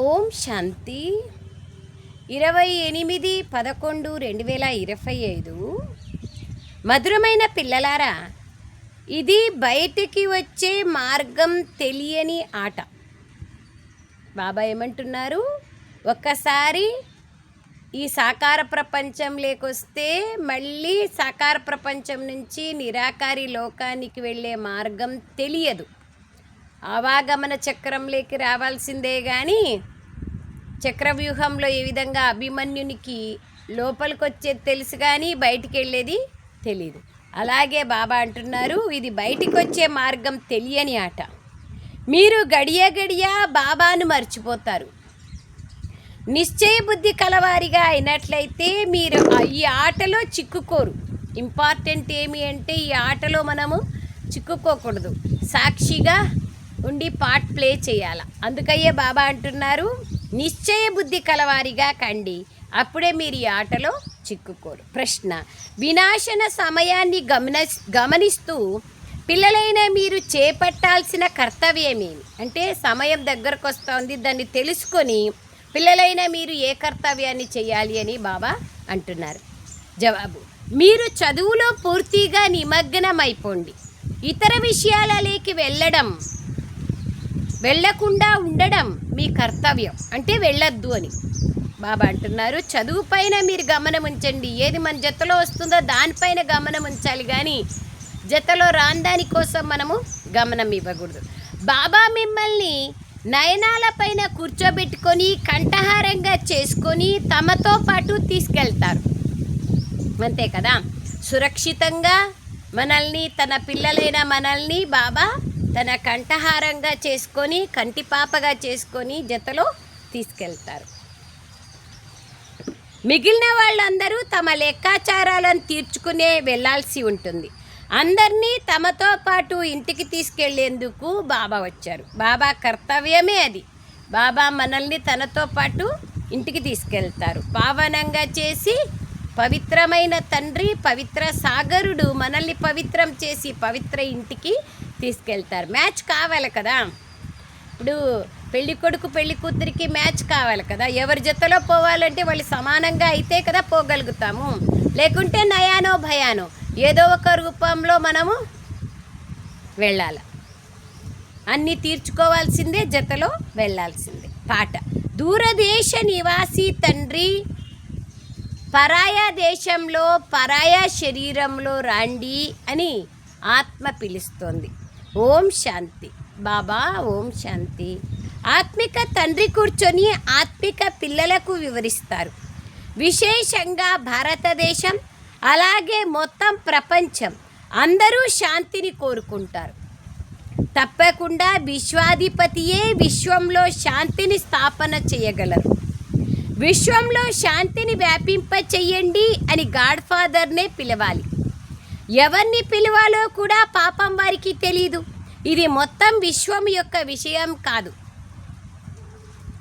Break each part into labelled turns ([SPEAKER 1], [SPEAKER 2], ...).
[SPEAKER 1] ఓం శాంతి. ఇరవై ఎనిమిది పదకొండు రెండు వేల ఇరవై ఐదు. మధురమైన పిల్లలారా ఇది బయటికి వచ్చే మార్గం తెలియని ఆట. బాబా ఏమంటున్నారు? ఒక్కసారి ఈ సాకార ప్రపంచం లేకొస్తే మళ్ళీ సాకార ప్రపంచం నుంచి నిరాకారి లోకానికి వెళ్ళే మార్గం తెలియదు. అవాగమన చక్రంలోకి రావాల్సిందే కానీ చక్రవ్యూహంలో ఏ విధంగా అభిమన్యునికి లోపలికి వచ్చేది తెలుసు కానీ బయటికి వెళ్ళేది తెలియదు అలాగే బాబా అంటున్నారు ఇది బయటికి వచ్చే మార్గం తెలియని ఆట. మీరు గడియ గడియ బాబాను మర్చిపోతారు. నిశ్చయ బుద్ధి కలవారిగా అయినట్లయితే మీరు ఈ ఆటలో చిక్కుకోరు. ఇంపార్టెంట్ ఏమి అంటే ఈ ఆటలో మనము చిక్కుకోకూడదు. సాక్షిగా ఉండి పార్ట్ ప్లే చేయాల. అందుకయ్యే బాబా అంటున్నారు నిశ్చయ బుద్ధి కలవారిగా కండి. అప్పుడే మీరు ఈ ఆటలో చిక్కుకోరు. ప్రశ్న వినాశన సమయాన్ని గమన గమనిస్తూ పిల్లలైన మీరు చేపట్టాల్సిన కర్తవ్యమేమి? అంటే సమయం దగ్గరకు వస్తుంది దాన్ని తెలుసుకొని పిల్లలైన మీరు ఏ కర్తవ్యాన్ని చేయాలి అని బాబా అంటున్నారు. జవాబు మీరు చదువులో పూర్తిగా నిమగ్నమైపోండి. ఇతర విషయాలలోకి వెళ్ళడం వెళ్ళకుండా ఉండడం మీ కర్తవ్యం. అంటే వెళ్ళొద్దు అని. బాబా అంటున్నారు చదువు పైన మీరు గమనం ఉంచండి. ఏది మన జతలో వస్తుందో దానిపైన గమనం ఉంచాలి కానీ జతలో రాందాని కోసం మనము గమనం ఇవ్వకూడదు. బాబా మిమ్మల్ని నయనాల పైన కూర్చోబెట్టుకొని కంఠహారంగా చేసుకొని తమతో పాటు తీసుకెళ్తారు. అంతే కదా? సురక్షితంగా మనల్ని తన పిల్లలైన మనల్ని బాబా తన కంఠహారంగా చేసుకొని కంటిపాపగా చేసుకొని జతలో తీసుకెళ్తారు. మిగిలిన వాళ్ళందరూ తమ లెక్కాచారాలను తీర్చుకునే వెళ్ళాల్సి ఉంటుంది. అందరినీ తమతో పాటు ఇంటికి తీసుకెళ్ళేందుకు బాబా వచ్చారు. బాబా కర్తవ్యమే అది. బాబా మనల్ని తనతో పాటు ఇంటికి తీసుకెళ్తారు. పావనంగా చేసి పవిత్రమైన తండ్రి పవిత్ర సాగరుడు మనల్ని పవిత్రం చేసి పవిత్ర ఇంటికి తీసుకెళ్తారు. మ్యాచ్ కావాలి కదా. ఇప్పుడు పెళ్ళి కొడుకు పెళ్ళి కూతురికి మ్యాచ్ కావాలి కదా. ఎవరి జతలో పోవాలంటే వాళ్ళు సమానంగా అయితే కదా పోగలుగుతాము. లేకుంటే నయానో భయానో ఏదో ఒక రూపంలో మనము వెళ్ళాలి. అన్నీ తీర్చుకోవాల్సిందే జతలో వెళ్ళాల్సిందే. పాట. దూరదేశ నివాసి తండ్రి పరాయ దేశంలో పరాయ శరీరంలో రాండి అని ఆత్మ పిలుస్తోంది. ఓం శాంతి. బాబా ఓం శాంతి. ఆత్మిక తండ్రి కూర్చొని ఆత్మిక పిల్లలకు వివరిస్తారు. విశేషంగా భారతదేశం అలాగే మొత్తం ప్రపంచం అందరూ శాంతిని కోరుకుంటారు. తప్పకుండా విశ్వాధిపతియే విశ్వంలో శాంతిని స్థాపన చేయగలరు. విశ్వంలో శాంతిని వ్యాపింప చెయ్యండి అని గాడ్ఫాదర్నే పిలవాలి. ఎవరిని పిలవాలో కూడా పాపం వారికి తెలియదు ఇది మొత్తం విశ్వం యొక్క విషయం కాదు.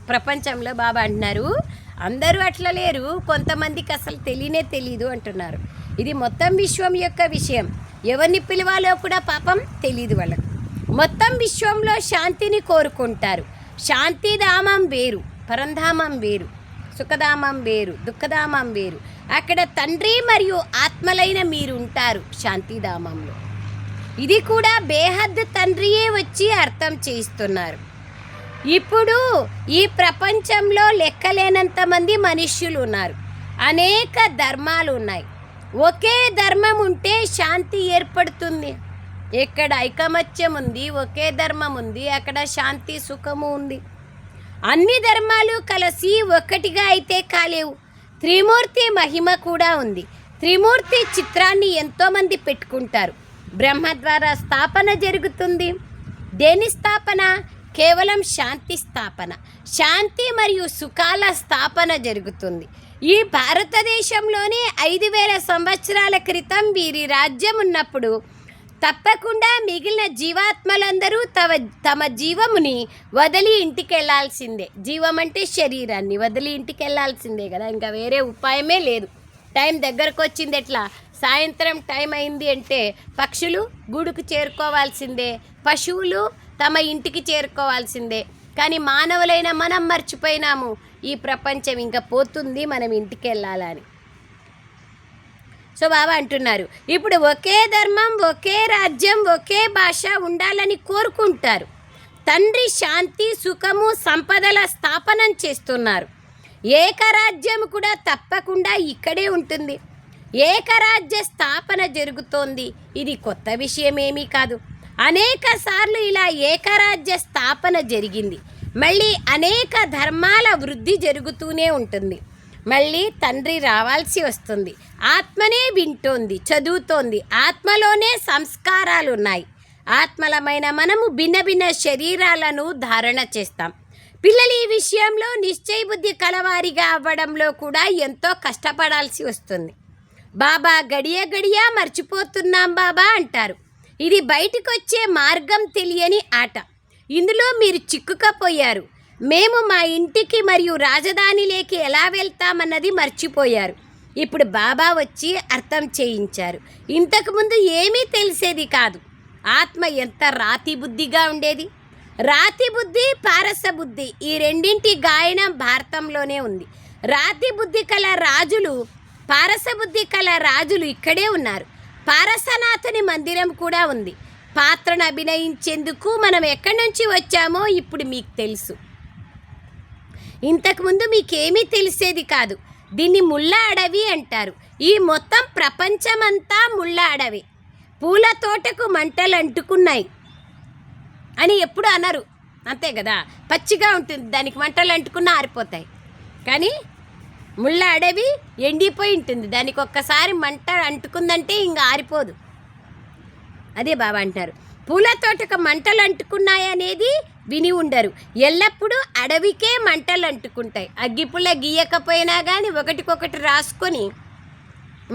[SPEAKER 1] ప్రపంచంలో బాబా అంటున్నారు అందరూ అట్లా లేరు కొంతమందికి అసలు తెలియనే తెలీదు అంటున్నారు. ఇది మొత్తం విశ్వం యొక్క విషయం. ఎవరిని పిలవాలో కూడా పాపం తెలియదు వాళ్ళకు. మొత్తం విశ్వంలో శాంతిని కోరుకుంటారు. శాంతిధామం వేరు పరంధామం వేరు. సుఖధామం వేరు దుఃఖధామం వేరు. అక్కడ తండ్రి మరియు ఆత్మలైన మీరు ఉంటారు శాంతిధామంలో. ఇది కూడా బేహద్ తండ్రియే వచ్చి అర్థం చేయిస్తున్నారు. ఇప్పుడు ఈ ప్రపంచంలో లెక్కలేనంత మంది మనుష్యులు ఉన్నారు అనేక ధర్మాలు ఉన్నాయి ఒకే ధర్మం ఉంటే శాంతి ఏర్పడుతుంది. ఎక్కడ ఐకమత్యం ఉంది ఒకే ధర్మం ఉంది అక్కడ శాంతి సుఖము ఉంది. అన్ని ధర్మాలు కలిసి ఒక్కటిగా అయితే కాలేవు. త్రిమూర్తి మహిమ కూడా ఉంది. త్రిమూర్తి చిత్రాన్ని ఎంతోమంది పెట్టుకుంటారు. బ్రహ్మ ద్వారా స్థాపన జరుగుతుంది. దేని స్థాపన? కేవలం శాంతి స్థాపన. శాంతి మరియు సుఖాల స్థాపన జరుగుతుంది. ఈ భారతదేశంలోనే ఐదు వేల సంవత్సరాల క్రితం వీరి రాజ్యం ఉన్నప్పుడు తప్పకుండా మిగిలిన జీవాత్మలందరూ తమ తమ జీవముని వదిలి ఇంటికి వెళ్ళాల్సిందే జీవం అంటే శరీరాన్ని వదిలి ఇంటికి వెళ్ళాల్సిందే కదా ఇంకా వేరే ఉపాయమే లేదు. టైం దగ్గరకు వచ్చింది ఎట్లా? సాయంత్రం టైం అయింది అంటే పక్షులు గూడుకు చేరుకోవాల్సిందే పశువులు తమ ఇంటికి చేరుకోవాల్సిందే. కానీ మానవులైన మనం మర్చిపోయినాము ఈ ప్రపంచం ఇంకా పోతుంది మనం ఇంటికి వెళ్ళాలని సో బాబా అంటున్నారు. ఇప్పుడు ఒకే ధర్మం ఒకే రాజ్యం ఒకే భాష ఉండాలని కోరుకుంటారు. తండ్రి శాంతి సుఖము సంపదల స్థాపనం చేస్తున్నారు. ఏకరాజ్యం కూడా తప్పకుండా ఇక్కడే ఉంటుంది. ఏకరాజ్య స్థాపన జరుగుతోంది. ఇది కొత్త విషయమేమీ కాదు. అనేక సార్లు ఇలా ఏకరాజ్య స్థాపన జరిగింది. మళ్ళీ అనేక ధర్మాల వృద్ధి జరుగుతూనే ఉంటుంది. మళ్ళీ తండ్రి రావాల్సి వస్తుంది. ఆత్మనే వింటోంది చదువుతోంది. ఆత్మలోనే సంస్కారాలు ఉన్నాయి ఆత్మలమైన మనము భిన్న భిన్న శరీరాలను ధారణ చేస్తాం. పిల్లలు ఈ విషయంలో నిశ్చయ బుద్ధి కలవారిగా అవ్వడంలో కూడా ఎంతో కష్టపడాల్సి వస్తుంది. బాబా గడియ గడియ మర్చిపోతున్నాం బాబా అంటారు. ఇది బయటకు వచ్చే మార్గం తెలియని ఆట. ఇందులో మీరు చిక్కుకపోయారు. మేము మా ఇంటికి మరియు రాజధానిలోకి ఎలా వెళ్తామన్నది మర్చిపోయారు. ఇప్పుడు బాబా వచ్చి అర్థం చేయించారు. ఇంతకుముందు ఏమీ తెలిసేది కాదు. ఆత్మ ఎంత రాతి బుద్ధిగా ఉండేది? రాతి బుద్ధి పారస బుద్ధి ఈ రెండింటి గాయనం భారతంలోనే ఉంది. రాతి బుద్ధి కల రాజులు పారస బుద్ధి కల రాజులు ఇక్కడే ఉన్నారు. పారసనాథుని మందిరం కూడా ఉంది. పాత్రను అభినయించేందుకు మనం ఎక్కడి నుంచి వచ్చామో ఇప్పుడు మీకు తెలుసు. ఇంతకుముందు మీకేమీ తెలిసేది కాదు. దీన్ని ముళ్ళ అడవి అంటారు. ఈ మొత్తం ప్రపంచమంతా ముళ్ళ అడవి. పూల తోటకు మంటలు అంటుకున్నాయి అని ఎప్పుడు అనరు. అంతే కదా? పచ్చిగా ఉంటుంది. దానికి మంటలు అంటుకున్న ఆరిపోతాయి. కానీ ముళ్ళ అడవి ఎండిపోయి ఉంటుంది. దానికి ఒక్కసారి మంట అంటుకుందంటే ఇంకా ఆరిపోదు. అదే బాబా అంటారు. పూల తోటకు మంటలు అంటుకున్నాయనేది విని ఉండరు. ఎల్లప్పుడూ అడవికే మంటలు అంటుకుంటాయి అగ్గిపుల్ల గీయకపోయినా కానీ ఒకటికొకటి రాసుకొని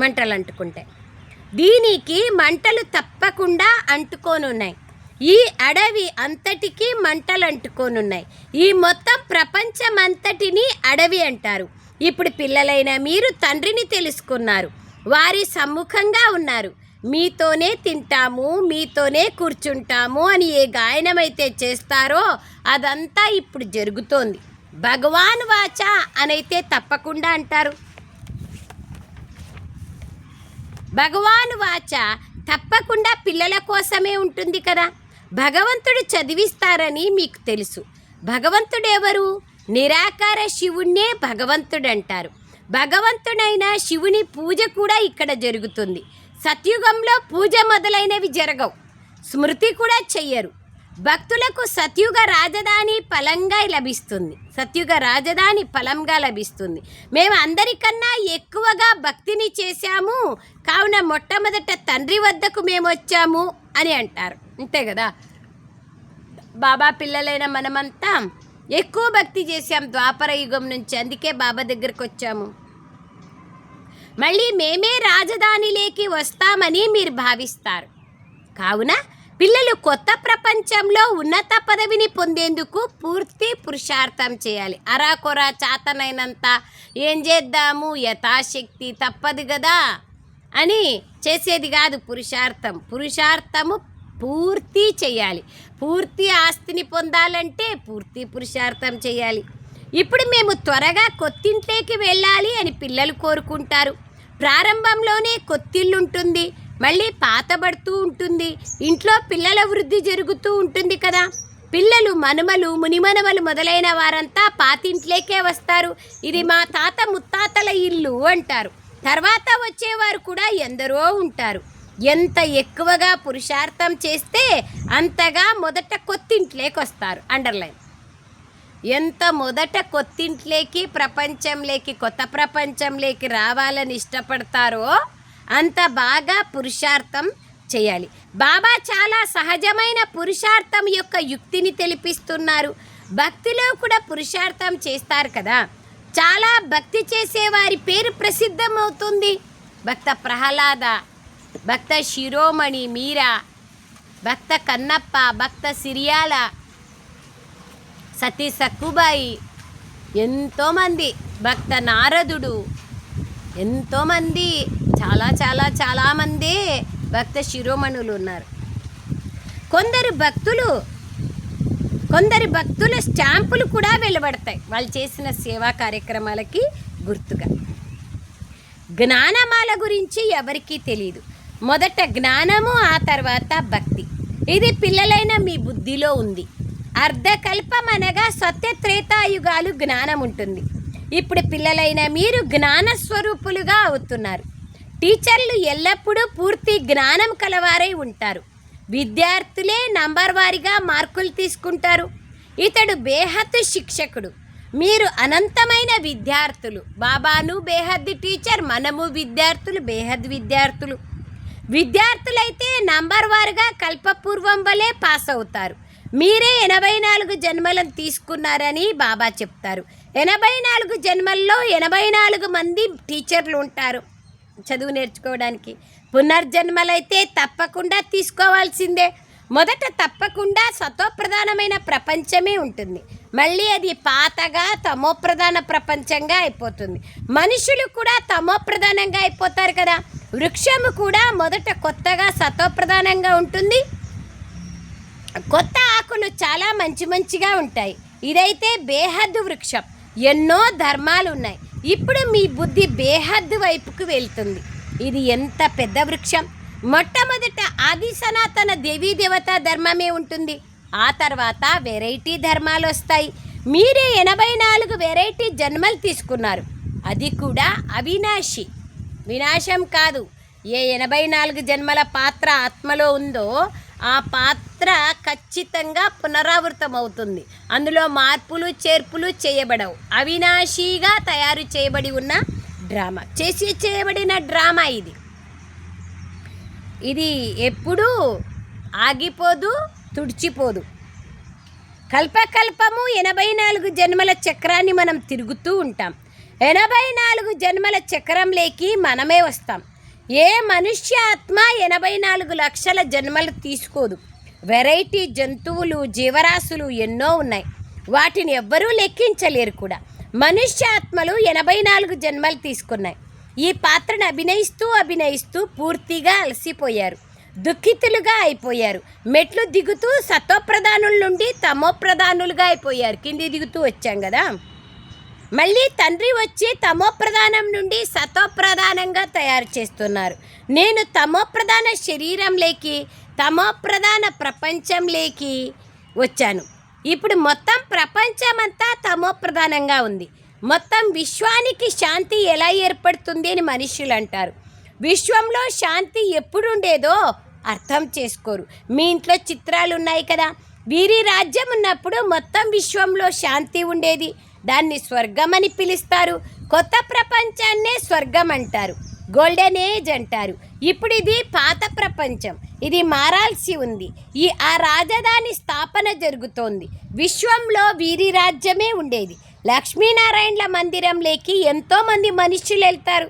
[SPEAKER 1] మంటలు అంటుకుంటాయి దీనికి మంటలు తప్పకుండా అంటుకోనున్నాయి. ఈ అడవి అంతటికీ మంటలు అంటుకోనున్నాయి ఈ మొత్తం ప్రపంచం అంతటిని అడవి అంటారు. ఇప్పుడు పిల్లలైన మీరు తండ్రిని తెలుసుకున్నారు. వారి సమ్ముఖంగా ఉన్నారు. మీతోనే తింటాము మీతోనే కూర్చుంటాము అని ఏ గాయనమైతే చేస్తారో అదంతా ఇప్పుడు జరుగుతోంది. భగవాన్ వాచ అనైతే తప్పకుండా అంటారు. భగవాన్ వాచ తప్పకుండా పిల్లల కోసమే ఉంటుంది కదా. భగవంతుడు చదివిస్తారని మీకు తెలుసు. భగవంతుడు ఎవరు నిరాకార శివుణ్ణే భగవంతుడు అంటారు భగవంతుడైన శివుని పూజ కూడా ఇక్కడ జరుగుతుంది. సత్యుగంలో పూజ మొదలైనవి జరగవు. స్మృతి కూడా చెయ్యరు. భక్తులకు సత్యుగ రాజధాని ఫలంగా లభిస్తుంది. సత్యుగ రాజధాని ఫలంగా లభిస్తుంది. మేము అందరికన్నా ఎక్కువగా భక్తిని చేశాము. కావున మొట్టమొదట తండ్రి వద్దకు మేము వచ్చాము అని అంటారు. అంతే కదా? బాబా పిల్లలైన మనమంతా ఎక్కువ భక్తి చేశాం ద్వాపర యుగం నుంచి. అందుకే బాబా దగ్గరకు వచ్చాము. మళ్ళీ మేమే రాజధానిలోకి వస్తామని మీరు భావిస్తారు. కావున పిల్లలు కొత్త ప్రపంచంలో ఉన్నత పదవిని పొందేందుకు పూర్తి పురుషార్థం చేయాలి. అరాకొరా చాతనైనంత ఏం చేద్దాము? యథాశక్తి తప్పదు కదా అని చేసేది కాదు పురుషార్థం. పురుషార్థము పూర్తి చేయాలి. పూర్తి ఆస్తిని పొందాలంటే పూర్తి పురుషార్థం చేయాలి. ఇప్పుడు మేము త్వరగా కొత్తింట్లోకి వెళ్ళాలి అని పిల్లలు కోరుకుంటారు. ప్రారంభంలోనే కొత్తిల్లు ఉంటుంది మళ్ళీ పాతబడుతూ ఉంటుంది ఇంట్లో పిల్లల వృద్ధి జరుగుతూ ఉంటుంది కదా. పిల్లలు మనుమలు మునిమనుమలు మొదలైన వారంతా పాతింట్లేకే వస్తారు. ఇది మా తాత ముత్తాతల ఇల్లు అంటారు. తర్వాత వచ్చేవారు కూడా ఎందరో ఉంటారు. ఎంత ఎక్కువగా పురుషార్థం చేస్తే అంతగా మొదట కొత్తింట్లోకి వస్తారు అండర్లైన్. ఎంత మొదట కొత్తింట్లోకి ప్రపంచంలోకి కొత్త ప్రపంచంలోకి రావాలని ఇష్టపడతారో అంత బాగా పురుషార్థం చేయాలి. బాబా చాలా సహజమైన పురుషార్థం యొక్క యుక్తిని తెలిపిస్తున్నారు. భక్తిలో కూడా పురుషార్థం చేస్తారు కదా. చాలా భక్తి చేసేవారి పేరు ప్రసిద్ధమవుతుంది. భక్త ప్రహ్లాద భక్త శిరోమణి మీరా భక్త కన్నప్ప భక్త సిరియాల సతీ సక్కుబాయి. ఎంతోమంది భక్త నారదుడు. ఎంతోమంది చాలా చాలా చాలామంది భక్త శిరోమణులు ఉన్నారు. కొందరు భక్తులు కొందరి భక్తుల స్టాంపులు కూడా వెలువడతాయి. వాళ్ళు చేసిన సేవా కార్యక్రమాలకి గుర్తుగా. జ్ఞానమాల గురించి ఎవరికీ తెలియదు మొదట జ్ఞానము ఆ తర్వాత భక్తి. ఇది పిల్లలైన మీ బుద్ధిలో ఉంది. అర్ధకల్పం అనగా సత్య త్రేతాయుగాలు జ్ఞానం ఉంటుంది ఇప్పుడు పిల్లలైన మీరు జ్ఞాన స్వరూపులుగా అవుతున్నారు. టీచర్లు ఎల్లప్పుడూ పూర్తి జ్ఞానం కలవారై ఉంటారు. విద్యార్థులే నంబర్ వారిగా మార్కులు తీసుకుంటారు. ఇతడు బేహద్దు శిక్షకుడు. మీరు అనంతమైన విద్యార్థులు. బాబాను బేహద్ టీచర్ మనము విద్యార్థులు బేహద్ విద్యార్థులు. విద్యార్థులైతే నంబర్ వారుగా కల్పపూర్వం వలె పాస్ అవుతారు మీరే ఎనభై నాలుగు జన్మలను తీసుకున్నారని బాబా చెప్తారు. ఎనభై నాలుగు జన్మల్లో ఎనభై నాలుగు మంది టీచర్లు ఉంటారు చదువు నేర్చుకోవడానికి. పునర్జన్మలైతే తప్పకుండా తీసుకోవాల్సిందే. మొదట తప్పకుండా సతోప్రధానమైన ప్రపంచమే ఉంటుంది. మళ్ళీ అది పాతగా తమోప్రధాన ప్రపంచంగా అయిపోతుంది. మనుషులు కూడా తమోప్రధానంగా అయిపోతారు కదా. వృక్షము కూడా మొదట కొత్తగా సతోప్రధానంగా ఉంటుంది. కొత్త ఆకులు చాలా మంచి మంచిగా ఉంటాయి. ఇదైతే బేహద్దు వృక్షం. ఎన్నో ధర్మాలు ఉన్నాయి. ఇప్పుడు మీ బుద్ధి బేహద్దు వైపుకు వెళ్తుంది. ఇది ఎంత పెద్ద వృక్షం? మొట్టమొదట ఆది సనాతన దేవీ దేవతా ధర్మమే ఉంటుంది. ఆ తర్వాత వెరైటీ ధర్మాలు వస్తాయి. మీరే ఎనభై నాలుగు వెరైటీ జన్మలు తీసుకున్నారు. అది కూడా అవినాశి. వినాశం కాదు. ఏ ఎనభై నాలుగు జన్మల పాత్ర ఆత్మలో ఉందో ఆ పాత్ర ఖచ్చితంగా పునరావృతం అవుతుంది అందులో మార్పులు చేర్పులు చేయబడవు. అవినాశిగా తయారు చేయబడి ఉన్న డ్రామా. చేసి చేయబడిన డ్రామా ఇది. ఇది ఎప్పుడూ ఆగిపోదు తుడిచిపోదు. కల్పకల్పము ఎనభై నాలుగు జన్మల చక్రాన్ని మనం తిరుగుతూ ఉంటాం. ఎనభై నాలుగు జన్మల చక్రంలోకి మనమే వస్తాం. ఏ మనుష్య ఆత్మ ఎనభై నాలుగు లక్షల జన్మలు తీసుకోదు. వెరైటీ జంతువులు జీవరాశులు ఎన్నో ఉన్నాయి. వాటిని ఎవ్వరూ లెక్కించలేరు కూడా. మనుష్య ఆత్మలు ఎనభై నాలుగు జన్మలు తీసుకున్నాయి. ఈ పాత్రను అభినయిస్తూ అభినయిస్తూ పూర్తిగా అలసిపోయారు. దుఃఖితులుగా అయిపోయారు. మెట్లు దిగుతూ సతోప్రధానుల నుండి తమోప్రధానులుగా అయిపోయారు. కింది దిగుతూ వచ్చాం కదా? మళ్ళీ తండ్రి వచ్చి తమోప్రధానం నుండి సతోప్రధానంగా తయారు చేస్తున్నారు. నేను తమోప్రధాన శరీరంలోకి తమోప్రధాన ప్రపంచంలోకి వచ్చాను. ఇప్పుడు మొత్తం ప్రపంచమంతా తమోప్రధానంగా ఉంది. మొత్తం విశ్వానికి శాంతి ఎలా ఏర్పడుతుంది అని మనుషులు అంటారు. విశ్వంలో శాంతి ఎప్పుడు ఉండేదో అర్థం చేసుకోరు. మీ ఇంట్లో చిత్రాలు ఉన్నాయి కదా. వీరి రాజ్యం ఉన్నప్పుడు మొత్తం విశ్వంలో శాంతి ఉండేది. దాన్ని స్వర్గం అని పిలుస్తారు. కొత్త ప్రపంచాన్నే స్వర్గం అంటారు గోల్డెన్ ఏజ్ అంటారు. ఇప్పుడు ఇది పాత ప్రపంచం. ఇది మారాల్సి ఉంది. ఈ ఆ రాజధాని స్థాపన జరుగుతోంది. విశ్వంలో వీరి రాజ్యమే ఉండేది. లక్ష్మీనారాయణల మందిరంలోకి ఎంతోమంది మనుషులు వెళ్తారు.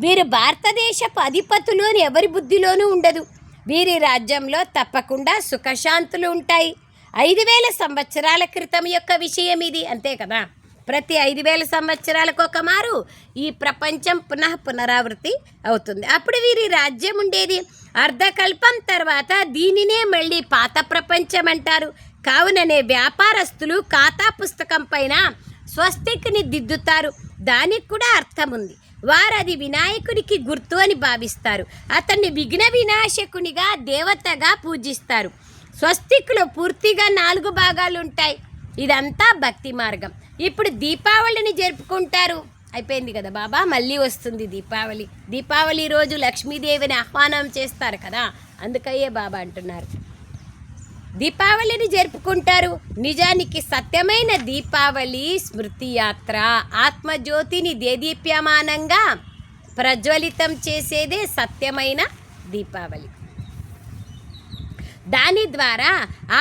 [SPEAKER 1] వీరు భారతదేశపు అధిపతులు అని ఎవరి బుద్ధిలోనూ ఉండదు. వీరి రాజ్యంలో తప్పకుండా సుఖశాంతులు ఉంటాయి. ఐదు వేల సంవత్సరాల క్రితం యొక్క విషయం ఇది. అంతే కదా? ప్రతి ఐదు వేల సంవత్సరాలకు ఒక మారు ఈ ప్రపంచం పునః పునరావృతి అవుతుంది. అప్పుడు వీరి రాజ్యం ఉండేది. అర్ధకల్పం తర్వాత దీనినే మళ్ళీ పాత ప్రపంచం అంటారు. కావుననే వ్యాపారస్తులు ఖాతా పుస్తకం పైన స్వస్తిక్ని దిద్దుతారు. దానికి కూడా అర్థం ఉంది వారు అది వినాయకుడికి గుర్తు అని భావిస్తారు. అతన్ని విఘ్న వినాశకునిగా దేవతగా పూజిస్తారు. స్వస్తిక్లో పూర్తిగా నాలుగు భాగాలు ఉంటాయి ఇదంతా భక్తి మార్గం. ఇప్పుడు దీపావళిని జరుపుకుంటారు. అయిపోయింది కదా బాబా? మళ్ళీ వస్తుంది దీపావళి. దీపావళి రోజు లక్ష్మీదేవిని ఆహ్వానం చేస్తారు కదా? అందుకయ్యే బాబా అంటున్నారు. దీపావళిని జరుపుకుంటారు. నిజానికి సత్యమైన దీపావళి స్మృతి యాత్ర. ఆత్మజ్యోతిని దేదీప్యమానంగా ప్రజ్వలితం చేసేదే సత్యమైన దీపావళి. దాని ద్వారా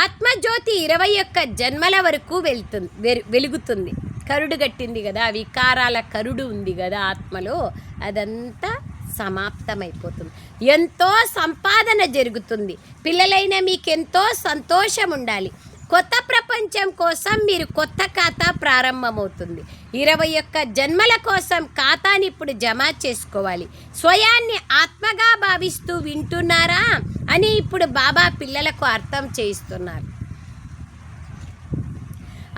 [SPEAKER 1] ఆత్మజ్యోతి ఇరవై ఒక్క జన్మల వరకు వెళ్తుంది వెలుగుతుంది. కరుడు కట్టింది కదా వికారాల కరుడు ఉంది కదా ఆత్మలో అదంతా సమాప్తమైపోతుంది. ఎంతో సంపాదన జరుగుతుంది. పిల్లలైన మీకెంతో సంతోషం ఉండాలి కొత్త ప్రపంచం కోసం మీరు కొత్త ఖాతా ప్రారంభమవుతుంది. ఇరవై ఒక్క జన్మల కోసం ఖాతాని ఇప్పుడు జమ చేసుకోవాలి. స్వయాన్ని ఆత్మగా భావిస్తూ వింటున్నారా అని ఇప్పుడు బాబా పిల్లలకు అర్థం చేయిస్తున్నారు.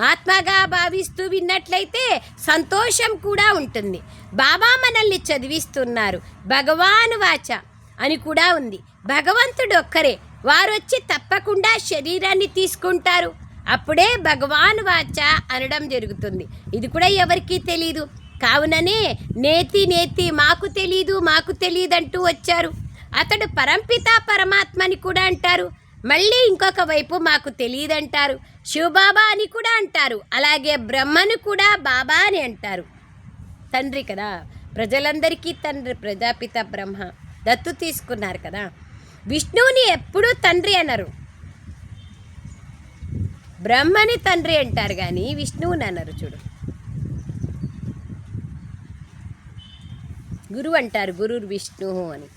[SPEAKER 1] ఆత్మగా భావిస్తూ విన్నట్లయితే సంతోషం కూడా ఉంటుంది. బాబా మనల్ని చదివిస్తున్నారు. భగవాను వాచ అని కూడా ఉంది. భగవంతుడు ఒక్కరే. వారు వచ్చి తప్పకుండా శరీరాన్ని తీసుకుంటారు. అప్పుడే భగవాన్ వాచ అనడం జరుగుతుంది. ఇది కూడా ఎవరికీ తెలియదు కావుననే నేతి నేతి మాకు తెలీదు మాకు తెలియదంటూ వచ్చారు. అతడు పరంపిత పరమాత్మని కూడా అంటారు. మళ్ళీ ఇంకొక వైపు మాకు తెలియదంటారు శివబాబా అని కూడా అంటారు. అలాగే బ్రహ్మను కూడా బాబా అని అంటారు. తండ్రి కదా. ప్రజలందరికీ తండ్రి ప్రజాపిత బ్రహ్మ. దత్తు తీసుకున్నారు కదా. విష్ణువుని ఎప్పుడూ తండ్రి అనరు. బ్రహ్మని తండ్రి అంటారు కానీ విష్ణువుని అనరు చూడు. గురువు అంటారు గురువు విష్ణు అని.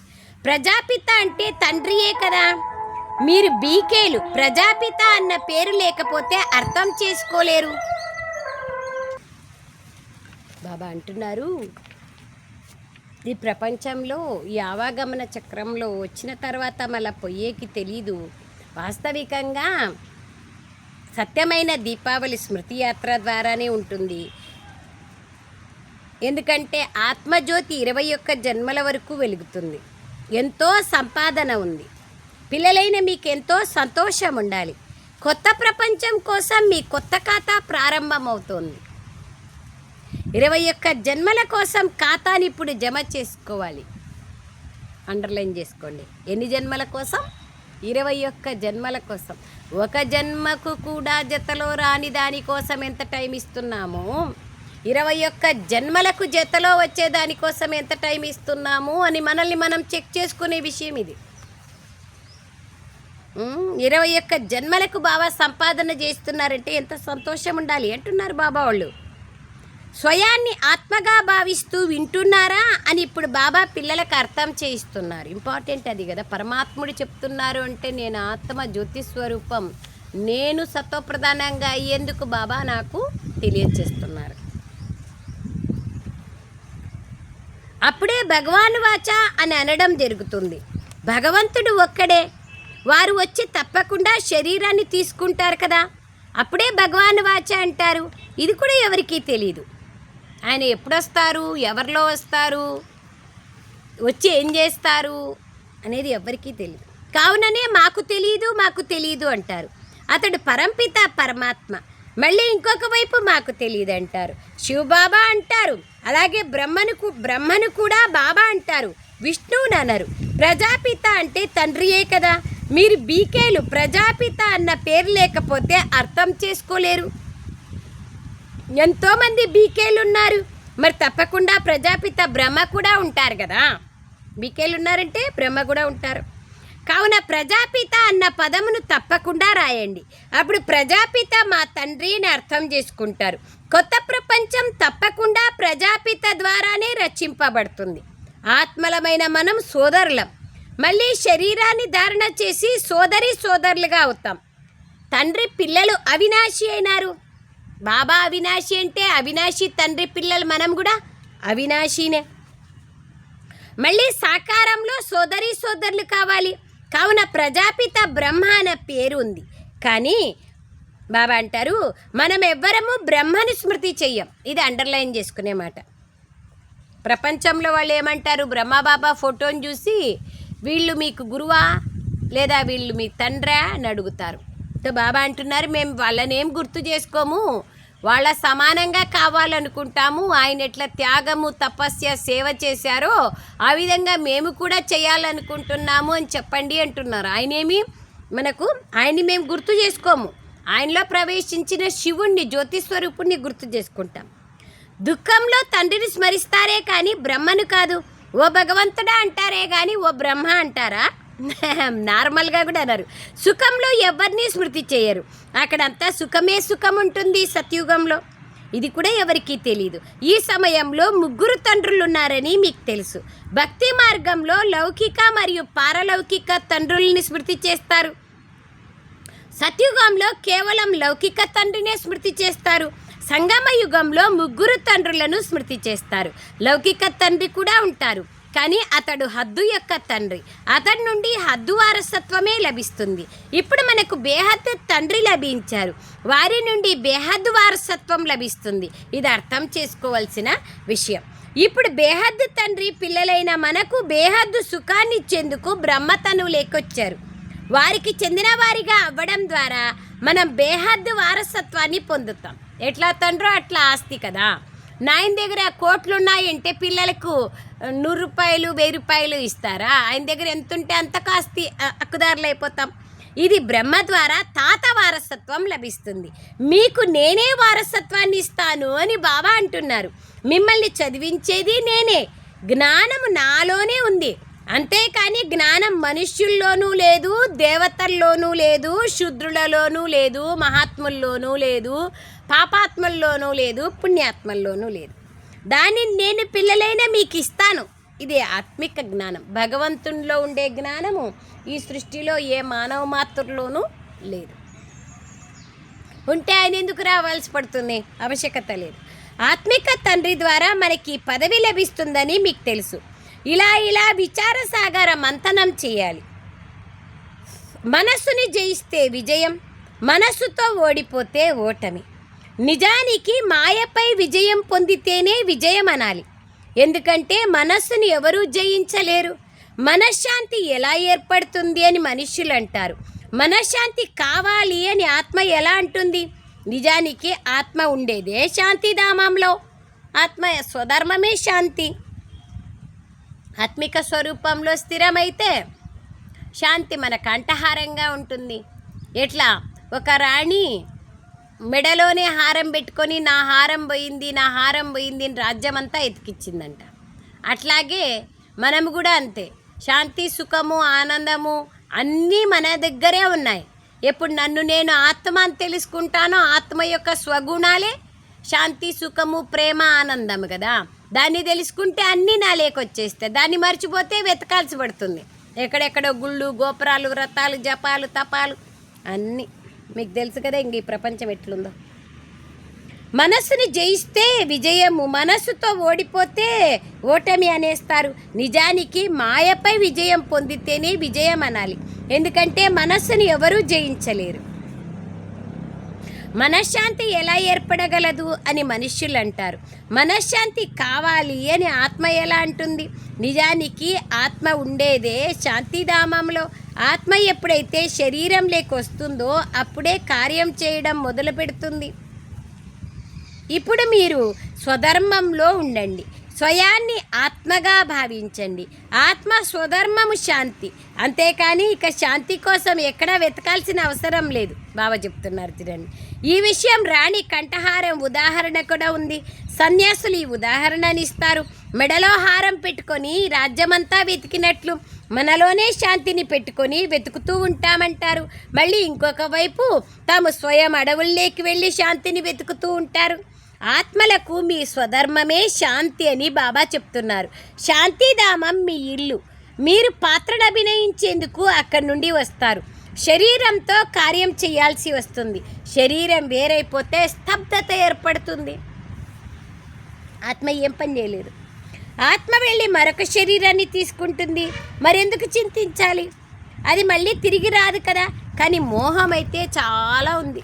[SPEAKER 1] ప్రజాపిత అంటే తండ్రియే కదా. మీరు బీకేలు ప్రజాపిత అన్న పేరు లేకపోతే అర్థం చేసుకోలేరు. బాబా అంటున్నారు ఈ ప్రపంచంలో ఈ ఆవాగమన చక్రంలో వచ్చిన తర్వాత మళ్ళీ పొయ్యేకి తెలీదు. వాస్తవికంగా సత్యమైన దీపావళి స్మృతి యాత్ర ద్వారానే ఉంటుంది. ఎందుకంటే ఆత్మజ్యోతి ఇరవై ఒక్క జన్మల వరకు వెలుగుతుంది. ఎంతో సంపాదన ఉంది. పిల్లలైన మీకు ఎంతో సంతోషం ఉండాలి. కొత్త ప్రపంచం కోసం మీ కొత్త ఖాతా ప్రారంభమవుతోంది. ఇరవై ఒక్క జన్మల కోసం ఖాతాని ఇప్పుడు జమ చేసుకోవాలి. అండర్లైన్ చేసుకోండి. ఎన్ని జన్మల కోసం? ఇరవై ఒక్క జన్మల కోసం. ఒక జన్మకు కూడా జతలో రాని దానికోసం ఎంత టైం ఇస్తున్నాము? ఇరవై ఒక్క జన్మలకు జతలో వచ్చే దానికోసం ఎంత టైం ఇస్తున్నాము అని మనల్ని మనం చెక్ చేసుకునే విషయం ఇది. ఇరవై ఒక్క జన్మలకు బాబా సంపాదన చేస్తున్నారంటే ఎంత సంతోషం ఉండాలి అంటున్నారు బాబా వాళ్ళు. స్వయాన్ని ఆత్మగా భావిస్తూ వింటున్నారా అని ఇప్పుడు బాబా పిల్లలకు అర్థం చేయిస్తున్నారు. ఇంపార్టెంట్ అది కదా. పరమాత్ముడు చెప్తున్నారు అంటే నేను ఆత్మ జ్యోతి స్వరూపం. నేను సత్వప్రధానంగా అయ్యేందుకు బాబా నాకు తెలియచేస్తున్నారు అప్పుడే భగవాన్ వాచ అని అనడం జరుగుతుంది. భగవంతుడు ఒక్కడే. వారు వచ్చి తప్పకుండా శరీరాన్ని తీసుకుంటారు కదా. అప్పుడే భగవాన్ వాచ అంటారు. ఇది కూడా ఎవరికీ తెలియదు ఆయన ఎప్పుడొస్తారు? ఎవరిలో వస్తారు? వచ్చి ఏం చేస్తారు? అనేది ఎవరికీ తెలియదు కావుననే మాకు తెలియదు మాకు తెలియదు అంటారు. అతడు పరంపిత పరమాత్మ. మళ్ళీ ఇంకొక వైపు మాకు తెలియదు అంటారు. శివబాబా అంటారు. అలాగే బ్రహ్మను బ్రహ్మను కూడా బాబా అంటారు. విష్ణువుని అనరు. ప్రజాపిత అంటే తండ్రియే కదా. మీరు బీకేలు ప్రజాపిత అన్న పేరు లేకపోతే అర్థం చేసుకోలేరు. ఎంతోమంది బీకేలు ఉన్నారు మరి తప్పకుండా ప్రజాపిత బ్రహ్మ కూడా ఉంటారు కదా. బీకేలు ఉన్నారంటే బ్రహ్మ కూడా ఉంటారు. కావున ప్రజాపిత అన్న పదమును తప్పకుండా రాయండి. అప్పుడు ప్రజాపిత మా తండ్రి అని అర్థం చేసుకుంటారు. కొత్త ప్రపంచం తప్పకుండా ప్రజాపిత ద్వారానే రచింపబడుతుంది. ఆత్మలమైన మనం సోదరులం. మళ్ళీ శరీరాన్ని ధారణ చేసి సోదరి సోదరులుగా అవుతాం. తండ్రి పిల్లలు అవినాశి అయినారు. బాబా అవినాశి అంటే అవినాశి తండ్రి పిల్లలు మనం కూడా అవినాశినే. మళ్ళీ సాకారంలో సోదరి సోదరులు కావాలి. కావున ప్రజాపిత బ్రహ్మ అనే పేరు ఉంది. కానీ బాబా అంటారు మనం ఎవ్వరము బ్రహ్మని స్మృతి చెయ్యం. ఇది అండర్లైన్ చేసుకునే మాట. ప్రపంచంలో వాళ్ళు ఏమంటారు బ్రహ్మబాబా ఫోటోని చూసి వీళ్ళు మీకు గురువా లేదా వీళ్ళు మీ తండ్రా? అని అడుగుతారు. పెద్ద బాబా అంటున్నారు మేము వాళ్ళనేం గుర్తు చేసుకోము. వాళ్ళ సమానంగా కావాలనుకుంటాము. ఆయన ఎట్లా త్యాగము తపస్య సేవ చేశారో ఆ విధంగా మేము కూడా చేయాలనుకుంటున్నాము అని చెప్పండి అంటున్నారు. ఆయనేమి? మనకు ఆయన్ని మేము గుర్తు చేసుకోము. ఆయనలో ప్రవేశించిన శివుణ్ణి జ్యోతిస్వరూపుణ్ణి గుర్తు చేసుకుంటాం. దుఃఖంలో తండ్రిని స్మరిస్తారే కానీ బ్రహ్మను కాదు. ఓ భగవంతుడా అంటారే కానీ ఓ బ్రహ్మ అంటారా? నార్మల్గా కూడా అన్నారు. సుఖంలో ఎవరిని స్మృతి చేయరు. అక్కడంతా సుఖమే సుఖం ఉంటుంది సత్యుగంలో. ఇది కూడా ఎవరికీ తెలియదు ఈ సమయంలో ముగ్గురు తండ్రులు ఉన్నారని మీకు తెలుసు. భక్తి మార్గంలో లౌకిక మరియు పారలౌకిక తండ్రుల్ని స్మృతి చేస్తారు. సత్యుగంలో కేవలం లౌకిక తండ్రినే స్మృతి చేస్తారు. సంగమ యుగంలో ముగ్గురు తండ్రులను స్మృతి చేస్తారు. లౌకిక తండ్రి కూడా ఉంటారు. కానీ అతడు హద్దు యొక్క తండ్రి. అతడి నుండి హద్దు వారసత్వమే లభిస్తుంది. ఇప్పుడు మనకు బేహద్దు తండ్రి లభించారు. వారి నుండి బేహద్దు వారసత్వం లభిస్తుంది. ఇది అర్థం చేసుకోవాల్సిన విషయం. ఇప్పుడు బేహద్దు తండ్రి పిల్లలైన మనకు బేహద్దు సుఖాన్ని ఇచ్చేందుకు బ్రహ్మతను లేకొచ్చారు. వారికి చెందిన వారిగా అవ్వడం ద్వారా మనం బేహద్దు వారసత్వాన్ని పొందుతాం. ఎట్లా తండ్రో అట్లా ఆస్తి కదా. నాయన దగ్గర కోట్లు ఉన్నాయంటే పిల్లలకు నూరు రూపాయలు వెయ్యి రూపాయలు ఇస్తారా? ఆయన దగ్గర ఎంత ఉంటే అంత కాస్తి హక్కుదారులు అయిపోతాం. ఇది బ్రహ్మ ద్వారా తాత వారసత్వం లభిస్తుంది. మీకు నేనే వారసత్వాన్ని ఇస్తాను అని బాబా అంటున్నారు. మిమ్మల్ని చదివించేది నేనే. జ్ఞానము నాలోనే ఉంది. అంతేకాని జ్ఞానం మనుష్యుల్లోనూ లేదు దేవతల్లోనూ లేదు శుద్రులలోనూ లేదు మహాత్ముల్లోనూ లేదు. పాపాత్మల్లోనూ లేదు పుణ్యాత్మల్లోనూ లేదు. దానిని నేను పిల్లలైనా మీకు ఇస్తాను ఇది ఆత్మిక జ్ఞానం. భగవంతునిలో ఉండే జ్ఞానము ఈ సృష్టిలో ఏ మానవ మాత్రలోనూ లేదు. ఉంటే ఆయన ఎందుకు రావాల్సి పడుతుంది? ఆవశ్యకత లేదు. ఆత్మిక తండ్రి ద్వారా మనకి పదవి లభిస్తుందని మీకు తెలుసు. ఇలా ఇలా విచార సాగర మంతనం చేయాలి. మనస్సుని జయిస్తే విజయం మనస్సుతో ఓడిపోతే ఓటమి. నిజానికి మాయపై విజయం పొందితేనే విజయం అనాలి. ఎందుకంటే మనస్సును ఎవరూ జయించలేరు. మనశ్శాంతి ఎలా ఏర్పడుతుంది అని మనుష్యులు అంటారు. మనశ్శాంతి కావాలి అని ఆత్మ ఎలా అంటుంది? నిజానికి ఆత్మ ఉండేదే శాంతిధామంలో. ఆత్మ స్వధర్మమే శాంతి. ఆత్మిక స్వరూపంలో స్థిరమైతే శాంతి మన కంఠహారంగా ఉంటుంది. ఎట్లా? ఒక రాణి మెడలోనే హారం పెట్టుకొని నా హారం పోయింది నా హారం పోయింది అని రాజ్యమంతా ఎతికిచ్చిందంట. అట్లాగే మనం కూడా అంతే. శాంతి సుఖము ఆనందము అన్నీ మన దగ్గరే ఉన్నాయి. ఎప్పుడు నన్ను నేను ఆత్మ అని తెలుసుకుంటానో ఆత్మ యొక్క స్వగుణాలే శాంతి సుఖము ప్రేమ ఆనందం కదా. దాన్ని తెలుసుకుంటే అన్నీ నా లేకొచ్చేస్తాయి దాన్ని మర్చిపోతే వెతకాల్సి పడుతుంది. ఎక్కడెక్కడో గుళ్ళు గోపురాలు వ్రతాలు జపాలు తపాలు అన్నీ. మీకు తెలుసు కదా ఇంక ఈ ప్రపంచం ఎట్లుందో. మనస్సుని జయిస్తే విజయము మనస్సుతో ఓడిపోతే ఓటమి అనేస్తారు. నిజానికి మాయపై విజయం పొందితేనే విజయం అనాలి. ఎందుకంటే మనస్సుని ఎవరూ జయించలేరు. మనశ్శాంతి ఎలా ఏర్పడగలదు అని మనుష్యులు అంటారు మనశ్శాంతి కావాలి అని ఆత్మ ఎలా అంటుంది? నిజానికి ఆత్మ ఉండేదే శాంతిధామంలో. ఆత్మ ఎప్పుడైతే శరీరం లేకొస్తుందో అప్పుడే కార్యం చేయడం మొదలు పెడుతుంది ఇప్పుడు మీరు స్వధర్మంలో ఉండండి. స్వయాన్ని ఆత్మగా భావించండి. ఆత్మ స్వధర్మము శాంతి. అంతేకాని ఇక శాంతి కోసం ఎక్కడా వెతకాల్సిన అవసరం లేదు. బాబా చెప్తున్నారు చూడండి. ఈ విషయం రాణి కంఠహారం ఉదాహరణ కూడా ఉంది. సన్యాసులు ఈ ఉదాహరణని ఇస్తారు. మెడలో హారం పెట్టుకొని రాజ్యమంతా వెతికినట్లు. మనలోనే శాంతిని పెట్టుకొని వెతుకుతూ ఉంటామంటారు. మళ్ళీ ఇంకొక వైపు తాము స్వయం అడవుల్లోకి వెళ్ళి శాంతిని వెతుకుతూ ఉంటారు. ఆత్మలకు మీ స్వధర్మమే శాంతి అని బాబా చెప్తున్నారు. శాంతిధామం మీ ఇల్లు. మీరు పాత్రను అభినయించేందుకు అక్కడి నుండి వస్తారు. శరీరంతో కార్యం చేయాల్సి వస్తుంది. శరీరం వేరైపోతే స్తబ్దత ఏర్పడుతుంది. ఆత్మ ఏం పని చేయలేదు. ఆత్మ వెళ్ళి మరొక శరీరాన్ని తీసుకుంటుంది. మరెందుకు చింతించాలి? అది మళ్ళీ తిరిగి రాదు కదా. కానీ మోహం అయితే చాలా ఉంది.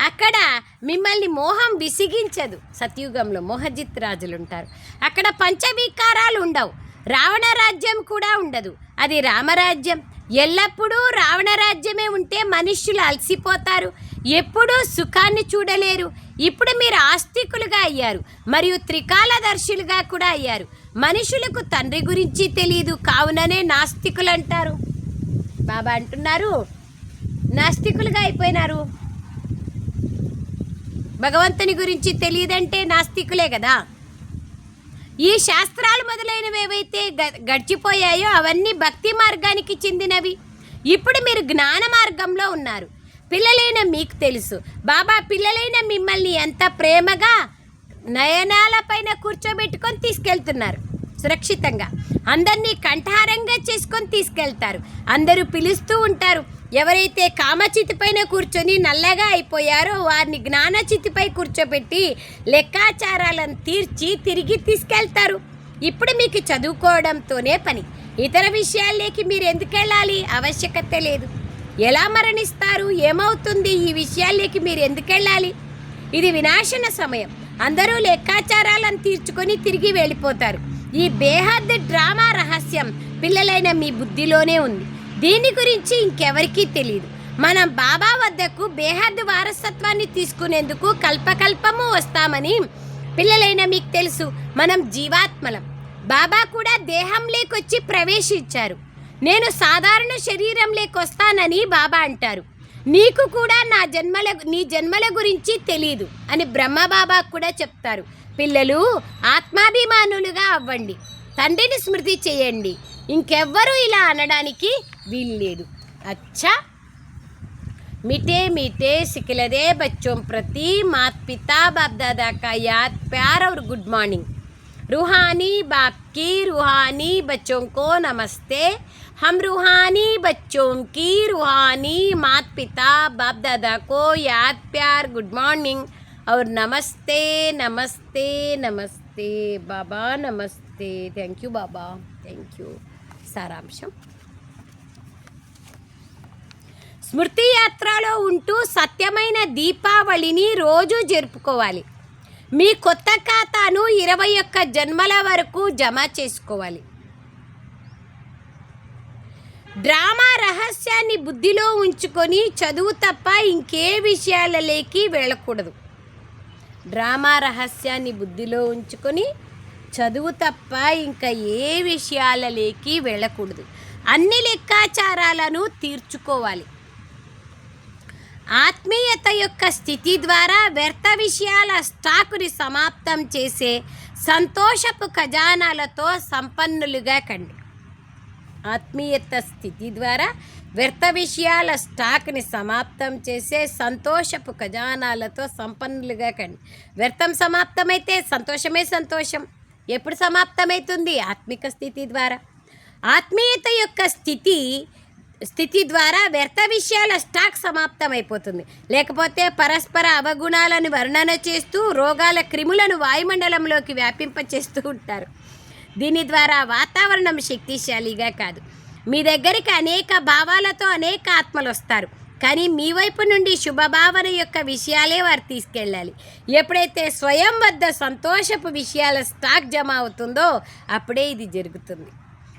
[SPEAKER 1] అక్కడ మిమ్మల్ని మోహం విసిగించదు. సత్యుగంలో మోహజిత్ రాజులు ఉంటారు. అక్కడ పంచవికారాలు ఉండవు. రావణ రాజ్యం కూడా ఉండదు. అది రామరాజ్యం. ఎల్లప్పుడూ రావణ రాజ్యమే ఉంటే మనుష్యులు అలసిపోతారు. ఎప్పుడూ సుఖాన్ని చూడలేరు. ఇప్పుడు మీరు ఆస్తికులుగా అయ్యారు మరియు త్రికాలదర్శులుగా కూడా అయ్యారు. మనుషులకు తండ్రి గురించి తెలియదు కావుననే నాస్తికులు అంటారు బాబా అంటున్నారు నాస్తికులుగా అయిపోయినారు. భగవంతుని గురించి తెలియదంటే నాస్తికులే కదా? ఈ శాస్త్రాలు మొదలైనవి ఏవైతే గ- గడిచిపోయాయో అవన్నీ భక్తి మార్గానికి చెందినవి. ఇప్పుడు మీరు జ్ఞాన మార్గంలో ఉన్నారు. పిల్లలైన మీకు తెలుసు. బాబా పిల్లలైన మిమ్మల్ని ఎంత ప్రేమగా నయనాల పైన కూర్చోబెట్టుకొని తీసుకెళ్తున్నారు. సురక్షితంగా. అందరినీ కంఠారంగా చేసుకొని తీసుకెళ్తారు. అందరూ పిలుస్తూ ఉంటారు. ఎవరైతే కామచితి పైన కూర్చొని నల్లగా అయిపోయారో వారిని జ్ఞానచితిపై కూర్చోబెట్టి లెక్కాచారాలను తీర్చి తిరిగి తీసుకెళ్తారు. ఇప్పుడు మీకు చదువుకోవడంతోనే పని. ఇతర విషయాల్లోకి మీరు ఎందుకు వెళ్ళాలి ఆవశ్యకత లేదు. ఎలా మరణిస్తారు? ఏమవుతుంది? ఈ విషయాల్లోకి మీరు ఎందుకు వెళ్ళాలి? ఇది వినాశన సమయం. అందరూ లెక్కాచారాలను తీర్చుకొని తిరిగి వెళ్ళిపోతారు. ఈ బేహద్ డ్రామా రహస్యం పిల్లలైన మీ బుద్ధిలోనే ఉంది. దీని గురించి ఇంకెవరికీ తెలియదు మనం బాబా వద్దకు బేహద్ వారసత్వాన్ని తీసుకునేందుకు కల్పకల్పము వస్తామని పిల్లలైన మీకు తెలుసు. మనం జీవాత్మలం. బాబా కూడా దేహం లేకొచ్చి ప్రవేశించారు. నేను సాధారణ శరీరం లేకొస్తానని బాబా అంటారు నీకు కూడా నా జన్మల నీ జన్మల గురించి తెలియదు అని బ్రహ్మబాబా కూడా చెప్తారు పిల్లలు ఆత్మాభిమానులుగా అవ్వండి తండ్రిని స్మృతి చేయండి ఇంకెవ్వరూ ఇలా అనడానికి వీల్లేదు అచ్చా मीठे मीठे सिखलदे बच्चों प्रति मात पिता बाप दादा का याद प्यार और गुड मॉर्निंग रूहानी बाप की रूहानी बच्चों को नमस्ते हम रूहानी बच्चों की रूहानी मात पिता बाप दादा को याद प्यार गुड मॉर्निंग और नमस्ते नमस्ते नमस्ते बाबा नमस्ते thank you Baba thank you सारांशम స్మృతి యాత్రలో ఉంటూ సత్యమైన దీపావళిని రోజు జరుపుకోవాలి మీ కొత్త ఖాతాను ఇరవై ఒక్క జన్మల వరకు జమ చేసుకోవాలి డ్రామా రహస్యాన్ని బుద్ధిలో ఉంచుకొని చదువు తప్ప ఇంకే విషయాలలోకి వెళ్ళకూడదు. డ్రామా రహస్యాన్ని బుద్ధిలో ఉంచుకొని చదువు తప్ప ఇంకా ఏ విషయాలలోకి వెళ్ళకూడదు. అన్ని లెక్కాచారాలను తీర్చుకోవాలి. ఆత్మీయత యొక్క స్థితి ద్వారా వ్యర్థ విషయాల స్టాకుని సమాప్తం చేసే సంతోషపు ఖజానాలతో సంపన్నులుగా కండి. ఆత్మీయత స్థితి ద్వారా వ్యర్థ విషయాల స్టాక్ని సమాప్తం చేసే సంతోషపు ఖజానాలతో సంపన్నులుగా కండి. వ్యర్థం సమాప్తమైతే సంతోషమే సంతోషం. ఎప్పుడు సమాప్తమవుతుంది ఆత్మిక స్థితి ద్వారా. ఆత్మీయత యొక్క స్థితి స్థితి ద్వారా వ్యర్థ విషయాల స్టాక్ సమాప్తమైపోతుంది. లేకపోతే పరస్పర అవగుణాలను వర్ణన చేస్తూ రోగాల క్రిములను వాయుమండలంలోకి వ్యాపింపచేస్తూ ఉంటారు. దీని ద్వారా వాతావరణం శక్తిశాలిగా కాదు. మీ దగ్గరికి అనేక భావాలతో అనేక ఆత్మలు వస్తారు. కానీ మీ వైపు నుండి శుభభావన యొక్క విషయాలే వారు తీసుకెళ్ళాలి. ఎప్పుడైతే స్వయం వద్ద సంతోషపు విషయాల స్టాక్ జమ అవుతుందో అప్పుడే ఇది జరుగుతుంది.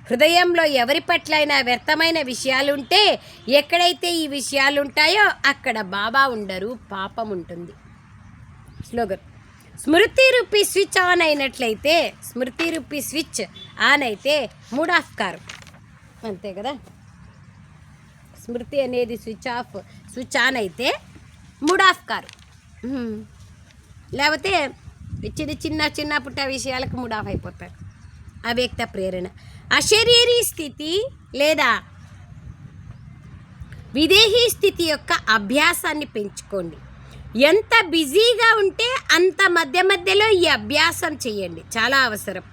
[SPEAKER 1] హృదయంలో ఎవరి పట్లైనా వ్యర్థమైన విషయాలుంటే ఎక్కడైతే ఈ విషయాలుంటాయో అక్కడ బాబా ఉండరు పాపం ఉంటుంది. స్లోగన్ స్మృతి రూపీ స్విచ్ ఆన్ అయినట్లయితే స్మృతి రూపీ స్విచ్ ఆన్ అయితే మూడ్ ఆఫ్ కారు. అంతే కదా? స్మృతి అనేది స్విచ్ ఆఫ్ స్విచ్ ఆన్ అయితే మూడ్ ఆఫ్ కారు. లేకపోతే చిన్న చిన్న చిన్న పుట్ట విషయాలకు మూడ్ ఆఫ్ అయిపోతారు. అవ్యక్త ప్రేరణ. అశరీరీ స్థితి లేదా విదేహీ స్థితి యొక్క అభ్యాసాన్ని పెంచుకోండి. ఎంత బిజీగా ఉంటే అంత మధ్య మధ్యలో ఈ అభ్యాసం చేయండి. చాలా అవసరం.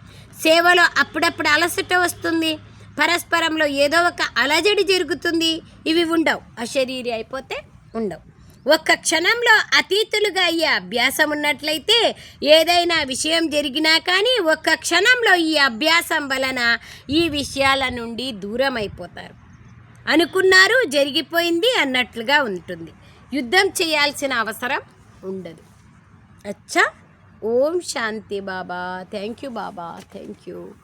[SPEAKER 1] సేవలో అప్పుడప్పుడు అలసట వస్తుంది. పరస్పరంలో ఏదో ఒక అలజడి జరుగుతుంది. ఇవి ఉండవు. అశరీరి అయిపోతే ఉండవు. ఒక్క క్షణంలో అతీతులుగా అయ్యే అభ్యాసం ఉన్నట్లయితే ఏదైనా విషయం జరిగినా కానీ ఒక్క క్షణంలో ఈ అభ్యాసం వలన ఈ విషయాల నుండి దూరం అయిపోతారు అనుకున్నారు జరిగిపోయింది అన్నట్లుగా ఉంటుంది. యుద్ధం చేయాల్సిన అవసరం ఉండదు. అచ్చా. ఓం శాంతి Baba. Thank you Baba. Thank you